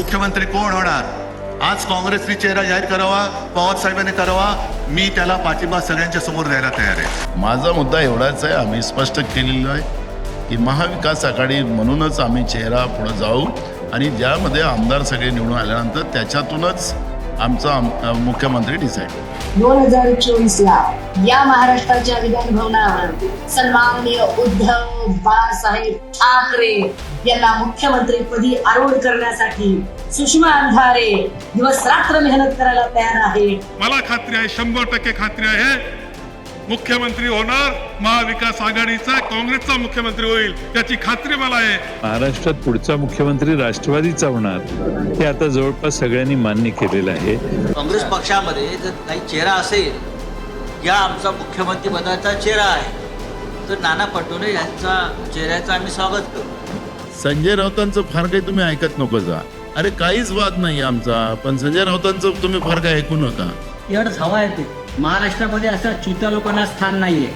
मुख्यमंत्री कोण होणार? आज काँग्रेसने चेहरा जाहीर करावा पवार साहेबांनी करावा मी त्याला पाठिंबा सगळ्यांच्या समोर द्यायला तयार आहे. माझा मुद्दा एवढाच आहे आम्ही स्पष्ट केलेलो आहे की महाविकास आघाडी म्हणूनच आम्ही चेहरा पुढे जाऊ आणि ज्यामध्ये आमदार सगळे निवडून आल्यानंतर त्याच्यातूनच आमचा मुख्यमंत्री डिसाईड दोन हजार चोवीस ला या महाराष्ट्राच्या विधान भवनावर सन्माननीय उद्धव बाळासाहेब ठाकरे यांना मुख्यमंत्रीपदी आरूढ करण्यासाठी सुषमा अंधारे दिवस रात्र मेहनत करायला तयार आहे. मला खात्री आहे शंभर टक्के खात्री आहे. मुख्यमंत्री होणार महाविकास आघाडीचा काँग्रेसचा मुख्यमंत्री होईल याची खात्री मला आहे. महाराष्ट्रात पुढचा मुख्यमंत्री राष्ट्रवादीचा होणार हे आता जवळपास सगळ्यांनी मान्य केलेलं आहे. काँग्रेस पक्षामध्ये जर काही चेहरा असेल या आमचा मुख्यमंत्री पदाचा चेहरा आहे. तर नाना पटोले यांचा चेहऱ्याचं आम्ही स्वागत करू. संजय राऊतांचं फार काही तुम्ही ऐकत नको जा. अरे काहीच वाद नाही आमचा पण संजय राऊतांचं तुम्ही फार काही ऐकू नका. एवढंच हवा आहे ते. महाराष्ट्रामध्ये असा चुत्या लोकांना स्थान नाहीये.